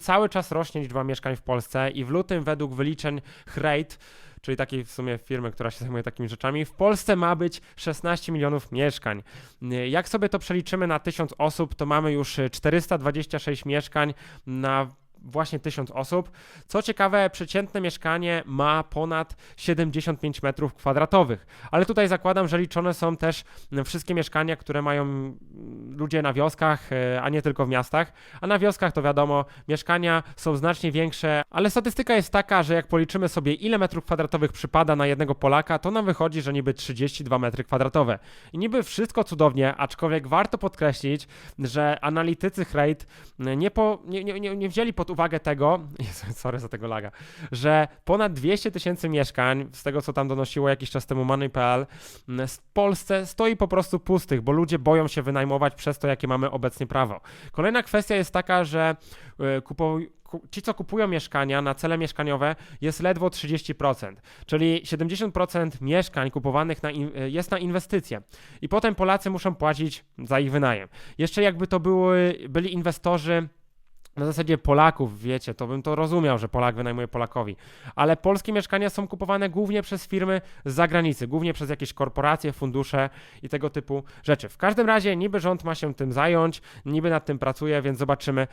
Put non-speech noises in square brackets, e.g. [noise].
Cały czas rośnie liczba mieszkań w Polsce i w lutym według wyliczeń Hrate, czyli takiej w sumie firmy, która się zajmuje takimi rzeczami, w Polsce ma być 16 milionów mieszkań. Jak sobie to przeliczymy na 1000 osób, to mamy już y, 426 mieszkań na właśnie 1000 osób. Co ciekawe, przeciętne mieszkanie ma ponad 75 metrów kwadratowych, ale tutaj zakładam, że liczone są też mm, wszystkie mieszkania, które mają mm, ludzie na wioskach, e, a nie tylko w miastach. A na wioskach to wiadomo, mieszkania są znacznie większe, ale statystyka jest taka, że jak policzymy sobie ile metrów kwadratowych przypada na jednego Polaka, to nam wychodzi, że niby 32 metry kwadratowe. I niby wszystko cudownie, aczkolwiek warto podkreślić, że analitycy Hrate nie, po, nie, nie, nie wzięli pod uwagę tego, [laughs] sorry za tego laga, że ponad 200 tysięcy mieszkań, z tego co tam donosiło jakiś czas temu Money.pl, m, w Polsce stoi po prostu pustych, bo ludzie boją się wynajmować przez to, jakie mamy obecnie prawo. Kolejna kwestia jest taka, że e, ci, co kupują mieszkania na cele mieszkaniowe, jest ledwo 30%, czyli 70% mieszkań kupowanych na in, e, jest na inwestycje. I potem Polacy muszą płacić za ich wynajem. Jeszcze jakby to były, byli inwestorzy na zasadzie Polaków, wiecie, to bym to rozumiał, że Polak wynajmuje Polakowi. Ale polskie mieszkania są kupowane głównie przez firmy z zagranicy, głównie przez jakieś korporacje, fundusze i tego typu rzeczy. W każdym razie niby rząd ma się tym zająć, niby nad tym pracuje, więc zobaczymy,